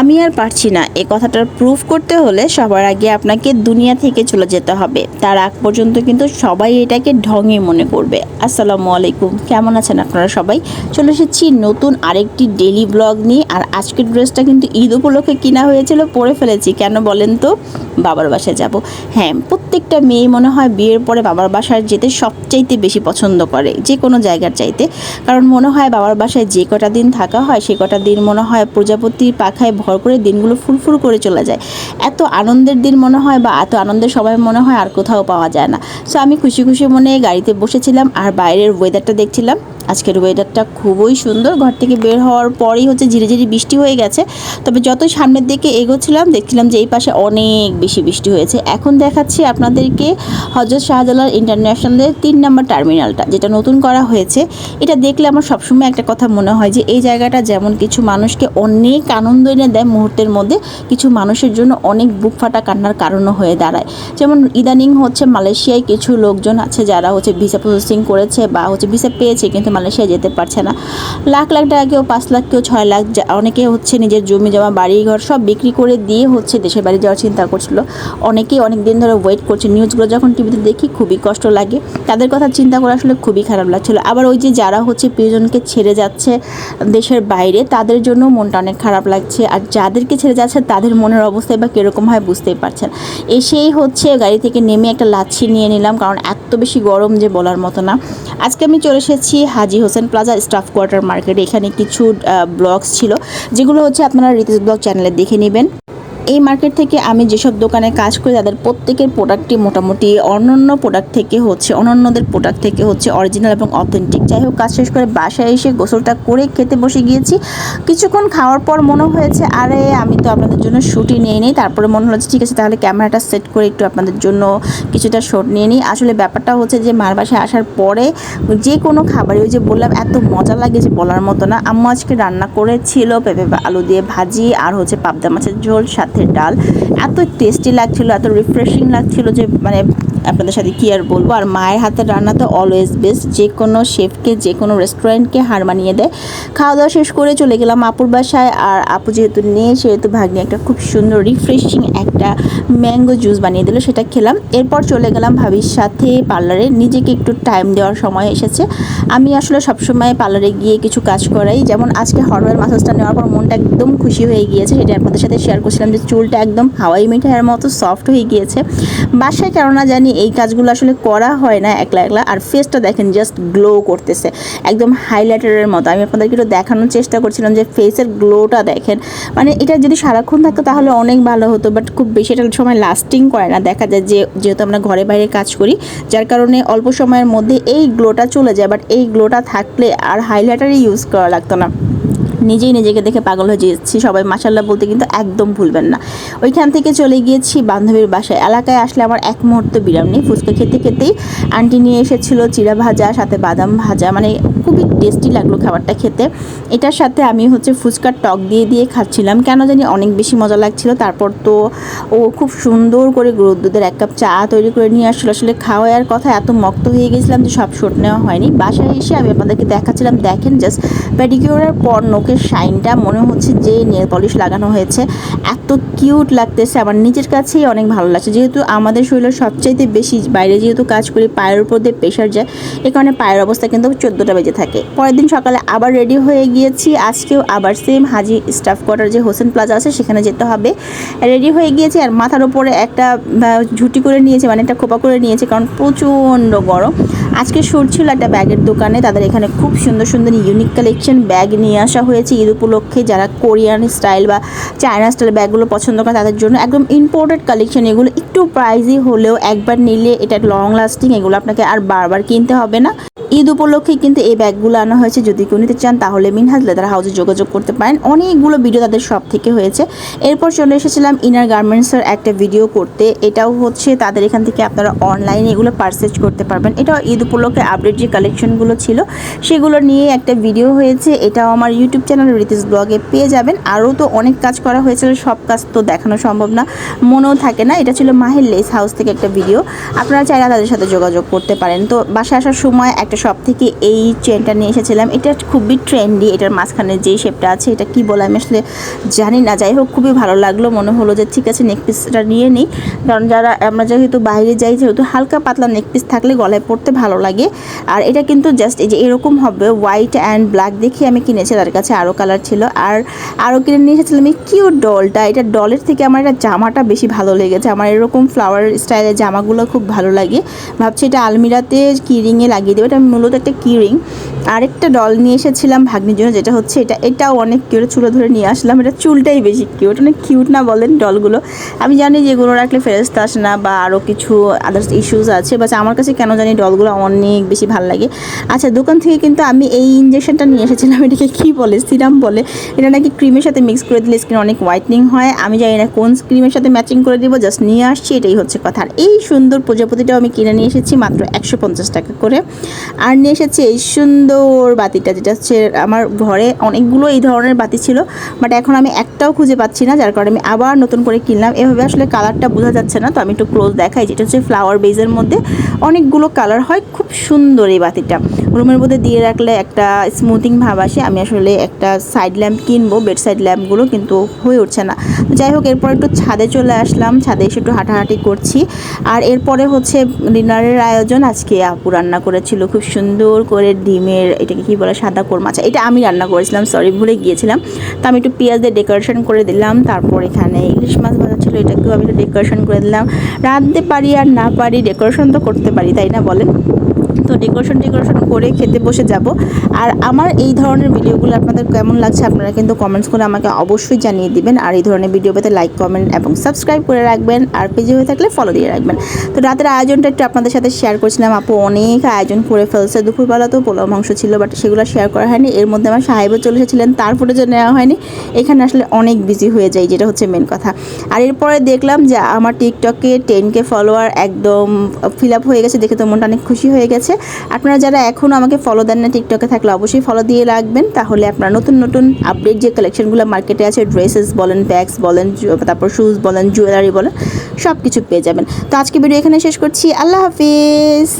আমি আর পারছি না। এ কথাটার প্রুফ করতে হলে সবার আগে আপনাকে দুনিয়া থেকে চলে যেতে হবে। তার আগ পর্যন্ত কিন্তু সবাই এটাকে ঢঙে মনে করবে। আসসালামু আলাইকুম। কেমন আছেন আপনারা সবাই? চলে এসেছি নতুন আরেকটি ডেলি ব্লগ নিয়ে। আর আজকের ড্রেসটা কিন্তু ঈদ উপলক্ষে কিনা হয়েছিল, পরে ফেলেছি। কেন বলেন তো? বাবার বাসায় যাব। হ্যাঁ প্রত্যেকটা মেয়ে মনে হয় বিয়ের পরে বাবার বাসায় যেতে সবচাইতে বেশি পছন্দ করে, যে কোনো জায়গার চাইতে। কারণ মনে হয় বাবার বাসায় যে কটা দিন থাকা হয়, সে কটা দিন মনে হয় প্রজাপতির পাখায় ভর করে দিনগুলো ফুরফুর করে চলে যায়। এত আনন্দের দিন মনে হয় বা এত আনন্দের সময় মনে হয় আর কোথাও পাওয়া যায় না। সো আমি খুশি খুশি মনে গাড়িতে বসেছিলাম আর বাইরের ওয়েদারটা দেখছিলাম। আজকের ওয়েদারটা খুবই সুন্দর। ঘর থেকে বের হওয়ার পরই হচ্ছে ঝিরি ঝিরি বৃষ্টি হয়ে গেছে। তবে যতই সামনের দিকে এগোচ্ছিলাম, দেখছিলাম যে এই পাশে অনেক বেশি বৃষ্টি হয়েছে। এখন দেখাচ্ছি আপনাদেরকে হজরত শাহজালাল ইন্টারন্যাশনালের তিন নম্বর টার্মিনালটা যেটা নতুন করা হয়েছে। এটা দেখলে আমার সবসময় একটা কথা মনে হয় যে, এই জায়গাটা যেমন কিছু মানুষকে অনেক আনন্দ এনে দেয় মুহূর্তের মধ্যে, কিছু মানুষের জন্য অনেক বুক ফাটা কান্নার কারণও হয়ে দাঁড়ায়। যেমন ইদানিং হচ্ছে মালয়েশিয়ায় কিছু লোকজন আছে যারা হচ্ছে ভিসা প্রসেসিং করেছে বা হচ্ছে ভিসা পেয়েছে, কিন্তু মালয়েশিয়া যেতে পারছে না। লাখ লাখ টাকা কেউ, পাঁচ লাখ কেউ, ছয় লাখ অনেকে হচ্ছে নিজের জমি জমা বাড়ি ঘর সব বিক্রি করে দিয়ে হচ্ছে দেশের বাড়ি যাওয়ার চিন্তা করছিল। অনেকেই অনেক দিন ধরে ওয়েট করছে। নিউজগুলো যখন টিভিতে দেখি, খুবই কষ্ট লাগে। তাদের কথা চিন্তা করে আসলে খুবই খারাপ লাগছিল। আবার ওই যে যারা হচ্ছে প্রিয়জনকে ছেড়ে যাচ্ছে দেশের বাইরে, তাদের জন্য মনটা অনেক খারাপ লাগছে। আর যাদেরকে ছেড়ে যাচ্ছে, তাদের মনের অবস্থায় বা কীরকম হয় বুঝতেই পারছেন এসেই হচ্ছে গাড়ি থেকে নেমে একটা লাচ্ছি নিয়ে নিলাম, কারণ এত বেশি গরম যে বলার মতো না। আজকে আমি চলে এসেছি Haji Hossain Plaza staff quarter মার্কেটে এখানে কিছু ব্লগস ছিল, যেগুলো হচ্ছে আপনারা রিতেশ ব্লগ চ্যানেলে দেখে নেবেন। এই মার্কেট থেকে আমি যেসব দোকানে কাজ করি, তাদের প্রত্যেকের প্রোডাক্টই মোটামুটি অন্যান্য প্রোডাক্ট থেকে হচ্ছে অন্যান্যদের প্রোডাক্ট থেকে হচ্ছে অরিজিনাল এবং অথেন্টিক যাই হোক, কাজ শেষ করে বাসায় এসে গোসলটা করে খেতে বসে গিয়েছি। কিছুক্ষণ খাওয়ার পর মনে হয়েছে, আরে আমি তো আপনাদের জন্য শ্যুটই নিয়ে নিই। তারপরে মনে হচ্ছে ঠিক আছে, তাহলে ক্যামেরাটা সেট করে একটু আপনাদের জন্য কিছুটা শট নিয়ে নিই। আসলে ব্যাপারটা হচ্ছে যে, মার বাসায় আসার পরে যে কোনো খাবারই, ওই যে বললাম, এত মজা লাগে যে বলার মতো না। আম্মু আজকে রান্না করেছিল পেঁপে আলু দিয়ে ভাজি, আর হচ্ছে পাবদা মাছের ঝোল, সাথে ডাল। এত টেস্টি লাগছিল এত রিফ্রেশিং লাগছিল যে মানে আপনাদের সাথে কী আর বলব? আর মায়ের হাতের রান্না তো অলওয়েজ বেস্ট যে কোনো শেফকে যে কোনো রেস্টুরেন্টকে হার মানিয়ে দেয়। খাওয়া দাওয়া শেষ করে চলে গেলাম আপুর বাসায়, আর আপু যেহেতু নেই, সেহেতু ভাগ্নে একটা খুব সুন্দর রিফ্রেশিং একটা ম্যাঙ্গো জুস বানিয়ে দিল, সেটা খেলাম। এরপর চলে গেলাম ভাবির সাথে পার্লারে নিজেকে একটু টাইম দেওয়ার সময় এসেছে। আমি আসলে সবসময় পার্লারে গিয়ে কিছু কাজ করাই। যেমন আজকে হরওয়েল মাসাজটা নেওয়ার পর মনটা একদম খুশি হয়ে গিয়েছে। সেটা আপনাদের সাথে শেয়ার করছিলাম যে চুলটা একদম হাওয়াই মিঠাইয়ের মতো সফট হয়ে গিয়েছে। বাসায় কেননা জানি এই কাজগুলো আসলে করা হয় না একলা একলা। আর ফেসটা দেখেন জাস্ট গ্লো করতেছে। একদম হাইলাইটারের মতো। আমি আপনাদেরকে একটু দেখানোর চেষ্টা করছিলাম যে ফেসের গ্লোটা দেখেন। মানে এটা যদি সারাক্ষণ থাকতো তাহলে অনেক ভালো হতো বাট খুব বেশি একটা সময় লাস্টিং করে না। দেখা যায় যে, যেহেতু আমরা ঘরে বাইরে কাজ করি, যার কারণে অল্প সময়ের মধ্যে এই গ্লোটা চলে যায় বাট এই গ্লোটা থাকলে আর হাইলাইটারই ইউজ করা লাগতো না। নিজেই নিজেকে দেখে পাগল হয়ে যেয়েছি সবাই মাসাল্লাহ বলতে কিন্তু একদম ভুলবেন না। ওইখান থেকে চলে গিয়েছি বান্ধবীর বাসায়। এলাকায় আসলে আমার এক মুহূর্ত বিরাম নেই। ফুচকা খেতে খেতেই আন্টি নিয়ে এসেছিল চিড়া ভাজা, সাথে বাদাম ভাজা। মানে খুবই টেস্টি লাগল খাবারটা খেতে। এটার সাথে আমি হচ্ছে ফুচকার টক দিয়ে দিয়ে খাচ্ছিলাম। কেন জানি অনেক বেশি মজা লাগছিল। তারপর তো ও খুব সুন্দর করে গরুর দুধের এক কাপ চা তৈরি করে নিয়ে আসলো। আসলে খাওয়ার কথা এত মক্ত হয়ে গেছিলাম যে সব শোট নেওয়া হয়নি। বাসায় এসে আমি আপনাদেরকে দেখাচ্ছিলাম। দেখেন জাস্ট প্যাডিকিউরের পর নোকের শাইনটা মনে হচ্ছে যে নেল পলিশ লাগানো হয়েছে। এত কিউট লাগতেছে। আমার নিজের কাছেই অনেক ভালো লাগছে। যেহেতু আমাদের শরীরের সবচাইতে বেশি বাইরে যেহেতু কাজ করি, পায়ের উপর দিয়ে প্রেশার যায়, এ কারণে পায়ের অবস্থা কিন্তু চোদ্দোটা বেজে থাকে। পরের দিন সকালে আবার রেডি হয়ে গিয়েছি। আজকেও আবার সেম হাজি স্টাফ কোয়ার্টার যে হোসেন প্লাজা আছে, সেখানে যেতে হবে। রেডি হয়ে গিয়েছি আর মাথার উপরে একটা ঝুটি করে নিয়েছে মানে একটা খোপা করে নিয়েছে, কারণ প্রচণ্ড গরম। আজকে শ্যুট ছিল একটা ব্যাগের দোকানে, তাদের এখানে খুব সুন্দর সুন্দর ইউনিক কালেকশন ব্যাগ নিয়ে আসা হয়েছে ঈদ উপলক্ষে। যারা কোরিয়ান স্টাইল বা চায়না স্টাইল ব্যাগগুলো পছন্দ করে, তাদের জন্য একদম ইম্পোর্টেড কালেকশন এগুলো একটু প্রাইজি হলেও একবার নিলে এটা লং লাস্টিং এগুলো আপনাকে আর বারবার কিনতে হবে না। ঈদ উপলক্ষে কিন্তু এই ব্যাগগুলো আনা হয়েছে। যদি কেউ নিতে চান, তাহলে মিনহাজ লেদার হাউসে যোগাযোগ করতে পারেন। অনেকগুলো ভিডিও তাদের সব থেকে হয়েছে। এরপর চলে এসেছিলাম ইনার গার্মেন্টসের একটা ভিডিও করতে। এটাও হচ্ছে তাদের এখান থেকে আপনারা অনলাইনে এগুলো পারচেজ করতে পারবেন। এটাও ঈদ উপলক্ষে আপডেট যে কালেকশনগুলো ছিল, সেগুলো নিয়ে একটা ভিডিও হয়েছে। এটাও আমার ইউটিউব চ্যানেল রিতিস ব্লগে পেয়ে যাবেন। আরও তো অনেক কাজ করা হয়েছিল, সব কাজ তো দেখানো সম্ভব না, মনেও থাকে না। এটা ছিল মাহের লেস হাউস থেকে একটা ভিডিও আপনারা চাইলে তাদের সাথে যোগাযোগ করতে পারেন। তো বাসায় আসার সময় একটা একটা শপ থেকে এই চেনটা নিয়ে এসেছিলাম। এটা খুবই ট্রেন্ডি এটার মাঝখানে যে শেপটা আছে, এটা কি বলে আমি আসলে জানি না। যাই হোক, খুবই ভালো লাগল, মনে হলো যে ঠিক আছে নেক পিসটা নিয়ে নিই। কারণ যারা, আমরা যেহেতু বাইরে যাই, যেহেতু হালকা পাতলা নেক পিস থাকলে গলায় পড়তে ভালো লাগে। আর এটা কিন্তু জাস্ট এই যে এরকম হবে হোয়াইট অ্যান্ড ব্ল্যাক দেখে আমি কিনেছি, তার কাছে আরও কালার ছিল। আর আরও কিনে নিয়ে এসেছিলাম এই কিউট ডলটা এটা ডলের থেকে আমার এটা জামাটা বেশি ভালো লেগেছে। আমার এরকম ফ্লাওয়ার স্টাইলের জামাগুলো খুব ভালো লাগে। ভাবছি এটা আলমিরাতে কিরিংয়ে লাগিয়ে দেবো, এটা মূলত একটা কিরিং আরেকটা ডল নিয়ে এসেছিলাম ভাগ্নির জন্য, যেটা হচ্ছে এটা, এটাও অনেক কিউট চুলো ধরে নিয়ে আসলাম। এটা চুলটাই বেশি কিউট অনেক কিউট না বলেন ডলগুলো আমি জানি যে এগুলো রাখলে ফেরস্ত আসে না বা আরও কিছু আদার্স ইস্যুস আছে বাট আমার কাছে কেন জানি ডলগুলো অনেক বেশি ভালো লাগে। আচ্ছা দোকান থেকে কিন্তু আমি এই ইঞ্জেকশনটা নিয়ে এসেছিলাম, এটাকে কী বলে সিরাম বলে? এটা নাকি ক্রিমের সাথে মিক্স করে দিলে স্কিন অনেক হোয়াইটনিং হয়। আমি জানি না কোন ক্রিমের সাথে ম্যাচিং করে দিব জাস্ট নিয়ে আসছি, এটাই হচ্ছে কথা। আর এই সুন্দর প্রজাপতিটাও আমি কিনে নিয়ে এসেছি মাত্র একশো পঞ্চাশ টাকা করে। আর নিয়ে এসেছি এই সুন্দর বাতিটা, যেটা হচ্ছে আমার ঘরে অনেকগুলো এই ধরনের বাতি ছিল বাট এখন আমি একটাও খুঁজে পাচ্ছি না, যার কারণে আমি আবার নতুন করে কিনলাম। এভাবে আসলে কালারটা বোঝা যাচ্ছে না, তো আমি একটু ক্লোজ দেখাই, যেটা হচ্ছে ফ্লাওয়ার বেজের মধ্যে অনেকগুলো কালার হয়, খুব সুন্দর এই বাতিটা। রুমের মধ্যে দিয়ে রাখলে একটা স্মুথিং ভাব আসে, আমি আসলে একটা সাইড ল্যাম্প কিনবো বেড সাইড ল্যাম্পগুলো কিন্তু হয়ে উঠছে না। যাই হোক, এরপর একটু ছাদে চলে আসলাম, ছাদে এসে একটু হাঁটাহাঁটি করছি। আর এরপরে হচ্ছে ডিনারের আয়োজন, আজকে আপু রান্না করেছিল, খুব সুন্দর করে ডিমের এটাকে কি বলে, সাদা কোরমা আচ্ছা এটা আমি রান্না করেছিলাম সরি ভুলে গিয়েছিলাম। তো আমি একটু পেঁয়াজ দিয়ে ডেকোরেশন করে দিলাম, তারপর এখানে ইলিশ মাছ ভাজা ছিল, এটাকেও আমি একটু ডেকোরেশন করে দিলাম। রাঁধতে পারি আর না পারি ডেকোরেশন তো করতে পারি, তাই না বলেন? ডেকোরেশন টেকোরেশন করে খেতে বসে যাব। আর আমার এই ধরনের ভিডিওগুলো আপনাদের কেমন লাগছে আপনারা কিন্তু কমেন্টস করে আমাকে অবশ্যই জানিয়ে দিবেন। আর এই ধরনের ভিডিও পেতে লাইক কমেন্ট এবং সাবস্ক্রাইব করে রাখবেন। আর পেজে হয়ে থাকলে ফলো দিয়ে রাখবেন। তো রাতের আয়োজনটা একটু আপনাদের সাথে শেয়ার করছিলাম। আপু অনেক আয়োজন করে ফেলছে। দুপুরবেলা তো পোলাও মাংস ছিল বাট সেগুলো শেয়ার করা হয়নি। এর মধ্যে আমার সাহেবও চলে এসেছিলেন, তার ফুটেজও নেওয়া হয়নি। এখানে আসলে অনেক বিজি হয়ে যায়, যেটা হচ্ছে মেন কথা। আর এরপরে দেখলাম যে আমার টিকটকে টেন কে ফলোয়ার একদম ফিল আপ হয়ে গেছে। দেখে তো মনটা অনেক খুশি হয়ে গেছে। আপনারা যারা এখনও আমাকে ফলো দেন না টিকটকে থাকলে অবশ্যই ফলো দিয়ে রাখবেন, তাহলে আপনারা নতুন নতুন আপডেট যে কালেকশনগুলো মার্কেটে আছে ড্রেসেস বলেন ব্যাগস বলেন তারপর শ্যুজ বলেন জুয়েলারি বলেন সব কিছু পেয়ে যাবেন। তো আজকে ভিডিও এখানে শেষ করছি, আল্লাহ হাফিজ।